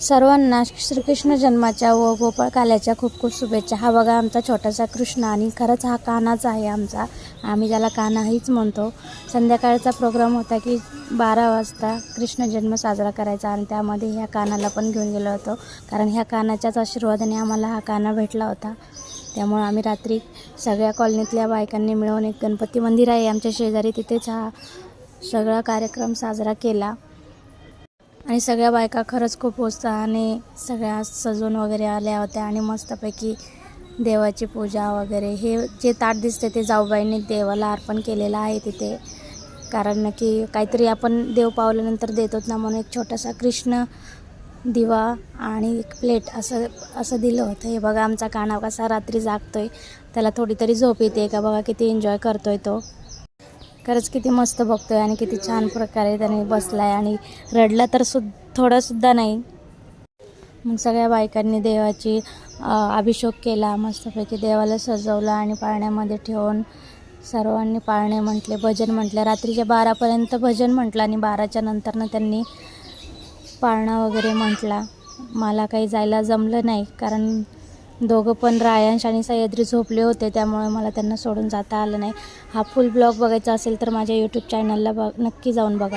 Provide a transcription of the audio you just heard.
सर्वांना श्रीकृष्ण जन्माच्या व गोपाळकाल्याच्या खूप खूप शुभेच्छा. हा बघा आमचा छोटासा कृष्ण आणि खरंच हा कानाच आहे आमचा. आम्ही ज्याला कानाहीच म्हणतो. संध्याकाळचा प्रोग्राम होता की बारा वाजता कृष्ण जन्म साजरा करायचा आणि त्यामध्ये ह्या कानाला पण घेऊन गेलो होतो. कारण ह्या कानाच्याच आशीर्वादाने आम्हाला हा काना भेटला होता. त्यामुळं आम्ही रात्री सगळ्या कॉलनीतल्या बायकांनी मिळून एक गणपती मंदिर आहे आमच्या शेजारी. तिथेच हा सगळा कार्यक्रम साजरा केला. आणि सगळ्या बायका खरंच खूप उत्साहाने सगळ्या सजून वगैरे आल्या होत्या आणि मस्तपैकी देवाची पूजा वगैरे. हे जे ताट दिसते ते जाऊबाईंनी देवाला अर्पण केलेलं आहे तिथे. कारण की काहीतरी आपण देव पावल्यानंतर देतोच ना म्हणून एक छोटासा कृष्ण दिवा आणि एक प्लेट असं असं दिलं होतं. हे बघा आमचा काना कसा रात्री जागतोय. त्याला थोडी तरी झोप येते का बघा किती एन्जॉय करतोय तो. खरंच किती मस्त बघतोय आणि किती छान प्रकारे त्याने बसलाय आणि रडला तर सु थोडासुद्धा नाही. मग सगळ्या बायकांनी देवाची अभिषेक केला मस्तपैकी देवाला सजवलं आणि पाळण्यामध्ये ठेवून सर्वांनी पाळणे म्हटले भजन म्हटले. रात्रीच्या बारापर्यंत भजन म्हटलं आणि बाराच्या नंतरनं त्यांनी पाळणा वगैरे म्हटला. मला काही जायला जमलं नाही कारण दोघं पण रायांश आणि सह्याद्री झोपले होते त्यामुळे मला त्यांना सोडून जाता आलं नाही. हा फुल ब्लॉग बघायचा असेल तर माझ्या यूट्यूब चॅनलला बघ नक्की जाऊन बघा.